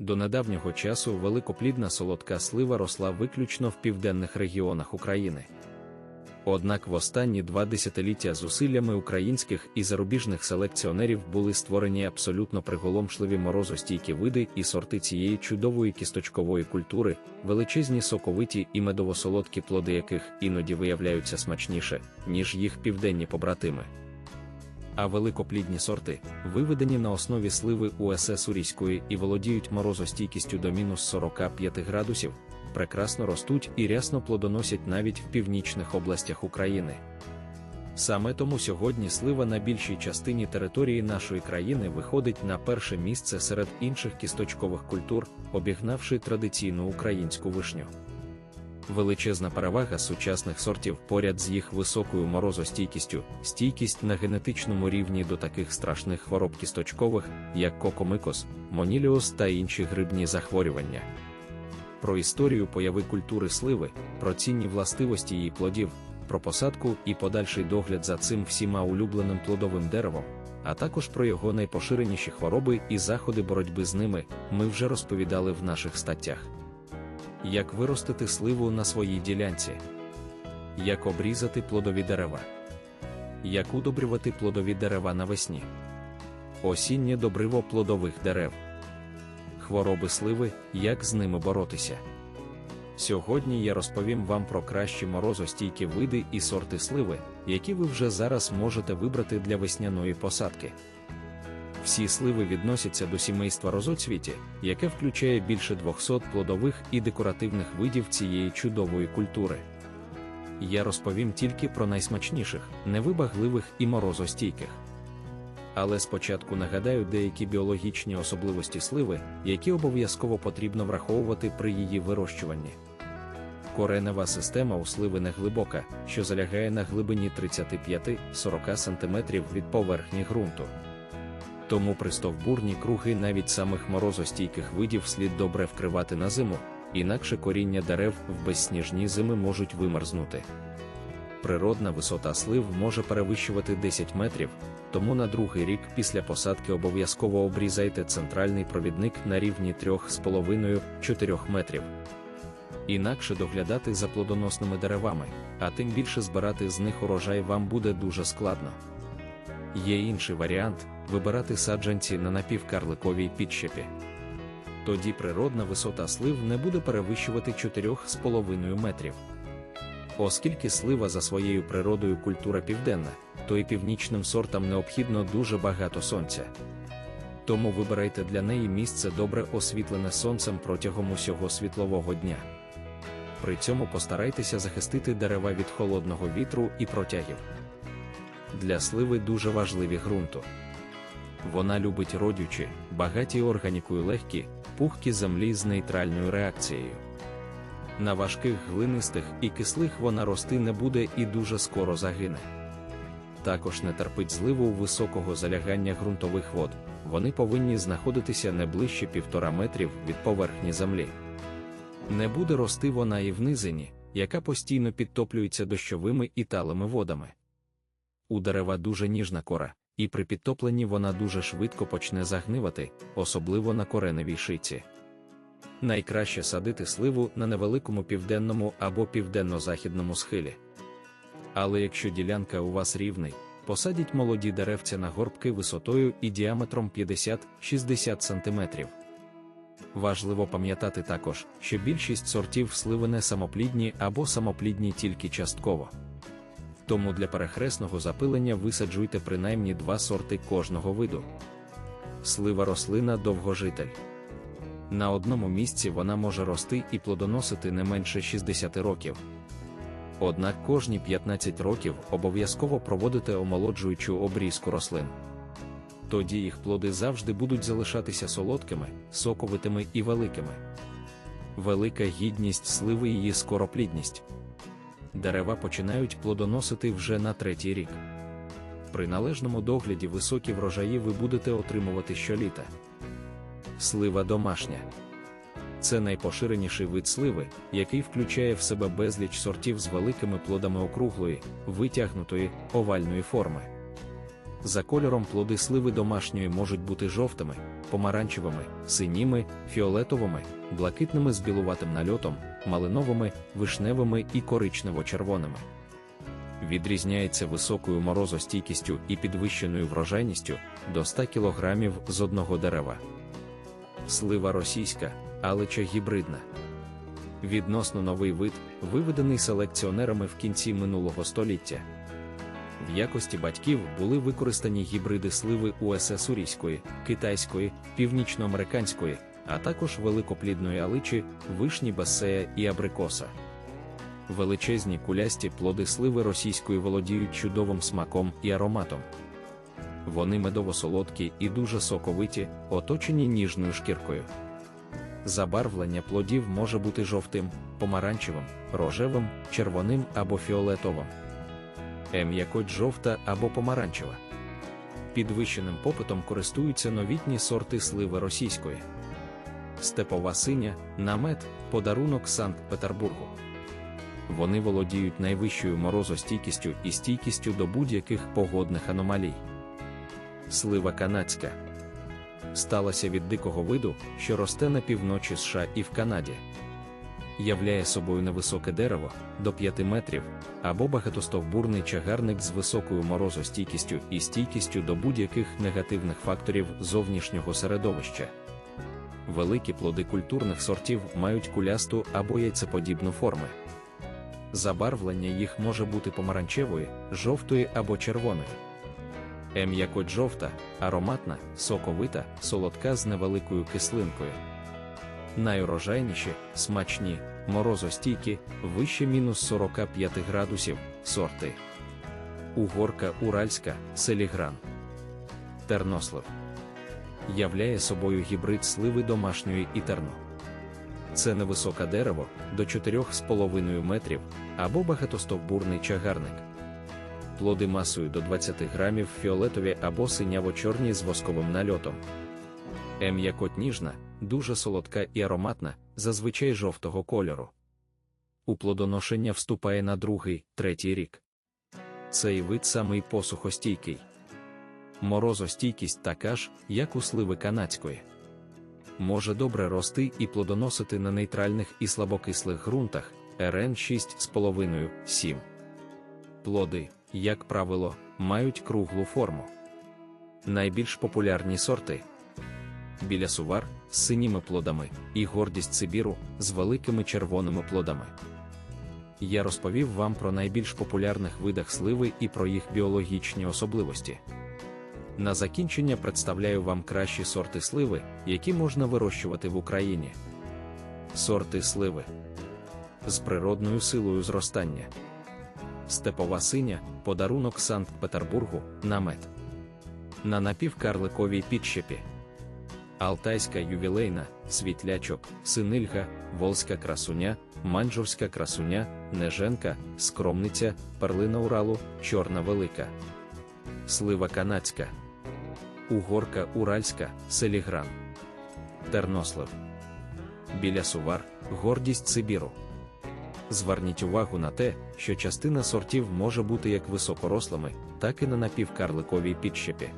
До недавнього часу великоплідна солодка слива росла виключно в південних регіонах України. Однак в останні два десятиліття зусиллями українських і зарубіжних селекціонерів були створені абсолютно приголомшливі морозостійкі види і сорти цієї чудової кісточкової культури, величезні соковиті і медово-солодкі плоди яких іноді виявляються смачніше, ніж їх південні побратими. А великоплідні сорти, виведені на основі сливи УСС Урійської і володіють морозостійкістю до мінус 45 градусів, прекрасно ростуть і рясно плодоносять навіть в північних областях України. Саме тому сьогодні слива на більшій частині території нашої країни виходить на перше місце серед інших кісточкових культур, обігнавши традиційну українську вишню. Величезна перевага сучасних сортів поряд з їх високою морозостійкістю, стійкість на генетичному рівні до таких страшних хвороб кісточкових, як кокомикос, моніліоз та інші грибні захворювання про історію появи культури сливи, про цінні властивості її плодів, про посадку і подальший догляд за цим всіма улюбленим плодовим деревом, а також про його найпоширеніші хвороби і заходи боротьби з ними, ми вже розповідали в наших статтях. Як виростити сливу на своїй ділянці, як обрізати плодові дерева, як удобрювати плодові дерева навесні, осіннє добриво плодових дерев хвороби сливи, як з ними боротися. Сьогодні я розповім вам про кращі морозостійкі види і сорти сливи, які ви вже зараз можете вибрати для весняної посадки. Всі сливи відносяться до сімейства розоцвіті, яке включає більше 200 плодових і декоративних видів цієї чудової культури. Я розповім тільки про найсмачніших, невибагливих і морозостійких. Але спочатку нагадаю деякі біологічні особливості сливи, які обов'язково потрібно враховувати при її вирощуванні. Коренева система у сливи не глибока, що залягає на глибині 35-40 см від поверхні ґрунту. Тому пристовбурні круги навіть самих морозостійких видів слід добре вкривати на зиму, інакше коріння дерев в безсніжні зими можуть вимерзнути. Природна висота слив може перевищувати 10 метрів, тому на другий рік після посадки обов'язково обрізайте центральний провідник на рівні 3,5-4 метрів. Інакше доглядати за плодоносними деревами, а тим більше збирати з них урожай вам буде дуже складно. Є інший варіант вибирати саджанці на напівкарликовій підщепі. Тоді природна висота слив не буде перевищувати 4,5 метрів. Оскільки слива за своєю природою культура південна, то і північним сортам необхідно дуже багато сонця. Тому вибирайте для неї місце добре освітлене сонцем протягом усього світлового дня. При цьому постарайтеся захистити дерева від холодного вітру і протягів. Для сливи дуже важливі ґрунту. Вона любить родючі, багаті органікою легкі, пухкі землі з нейтральною реакцією. На важких глинистих і кислих вона рости не буде і дуже скоро загине. Також не терпить зливу високого залягання ґрунтових вод, вони повинні знаходитися не ближче півтора метрів від поверхні землі. Не буде рости вона і в низині, яка постійно підтоплюється дощовими і талими водами. У дерева дуже ніжна кора, і при підтопленні вона дуже швидко почне загнивати, особливо на кореневій шиці. Найкраще садити сливу на невеликому південному або південно-західному схилі. Але якщо ділянка у вас рівний, посадіть молоді деревця на горбки висотою і діаметром 50-60 см. Важливо пам'ятати також, що більшість сортів сливи не самоплідні або самоплідні тільки частково. Тому для перехресного запилення висаджуйте принаймні два сорти кожного виду. Слива рослина довгожитель. На одному місці вона може рости і плодоносити не менше 60 років. Однак кожні 15 років обов'язково проводите омолоджуючу обрізку рослин. Тоді їх плоди завжди будуть залишатися солодкими, соковитими і великими. Велика гідність сливи її скороплідність. Дерева починають плодоносити вже на третій рік. При належному догляді високі врожаї ви будете отримувати щоліта слива домашня. Це найпоширеніший вид сливи, який включає в себе безліч сортів з великими плодами округлої, витягнутої, овальної форми. За кольором плоди сливи домашньої можуть бути жовтими, помаранчевими, синіми, фіолетовими, блакитними з білуватим нальотом, малиновими, вишневими і коричнево-червоними. Відрізняється високою морозостійкістю і підвищеною врожайністю до 100 кг з одного дерева. Слива російська, алича гібридна. Відносно новий вид, виведений селекціонерами в кінці минулого століття. В якості батьків були використані гібриди сливи УСС Урійської, китайської, північноамериканської, а також великоплідної аличі, вишні басея і абрикоса. Величезні кулясті плоди сливи російської володіють чудовим смаком і ароматом. Вони медово-солодкі і дуже соковиті, оточені ніжною шкіркою. Забарвлення плодів може бути жовтим, помаранчевим, рожевим, червоним або фіолетовим. М'якоть жовта або помаранчева. Підвищеним попитом користуються новітні сорти сливи російської. Степова синя, намет, подарунок Санкт-Петербургу. Вони володіють найвищою морозостійкістю і стійкістю до будь-яких погодних аномалій. Слива канадська сталася від дикого виду, що росте на півночі США і в Канаді. Являє собою невисоке дерево до 5 метрів або багатостовбурний чагарник з високою морозостійкістю і стійкістю до будь-яких негативних факторів зовнішнього середовища. Великі плоди культурних сортів мають кулясту або яйцеподібну форми. Забарвлення їх може бути помаранчевої, жовтої або червоної. М'якоть жовта, ароматна, соковита, солодка з невеликою кислинкою. Найурожайніші, смачні, морозостійкі, вище мінус 45 градусів, сорти. Угорка Уральська, селігран. Тернослив. Являє собою гібрид сливи домашньої і терно. Це невисоке дерево до 4,5 метрів або багатостовбурний чагарник. Плоди масою до 20 грамів фіолетові або синяво-чорні з восковим нальотом. М'якоть ніжна, дуже солодка і ароматна, зазвичай жовтого кольору. У плодоношення вступає на другий, третій рік. Цей вид самий посухостійкий. Морозостійкість така ж, як у сливи канадської. Може добре рости і плодоносити на нейтральних і слабокислих ґрунтах РН 6,5-7. Плоди, як правило, мають круглу форму. Найбільш популярні сорти біля сувар з синіми плодами і гордість Сибіру з великими червоними плодами. Я розповів вам про найбільш популярних видах сливи і про їх біологічні особливості. На закінчення представляю вам кращі сорти сливи, які можна вирощувати в Україні. Сорти сливи з природною силою зростання. Степова синя, подарунок Санкт-Петербургу, намет. На напівкарликовій підщепі. Алтайська ювілейна, світлячок, синильга, волська красуня, манджурська красуня, неженка, скромниця, перлина Уралу, чорна велика. Слива канадська, угорка уральська, селігран. Тернослив. Біля сувар, гордість Сибіру. Зверніть увагу на те, що частина сортів може бути як високорослими, так і на напівкарликовій підщепі.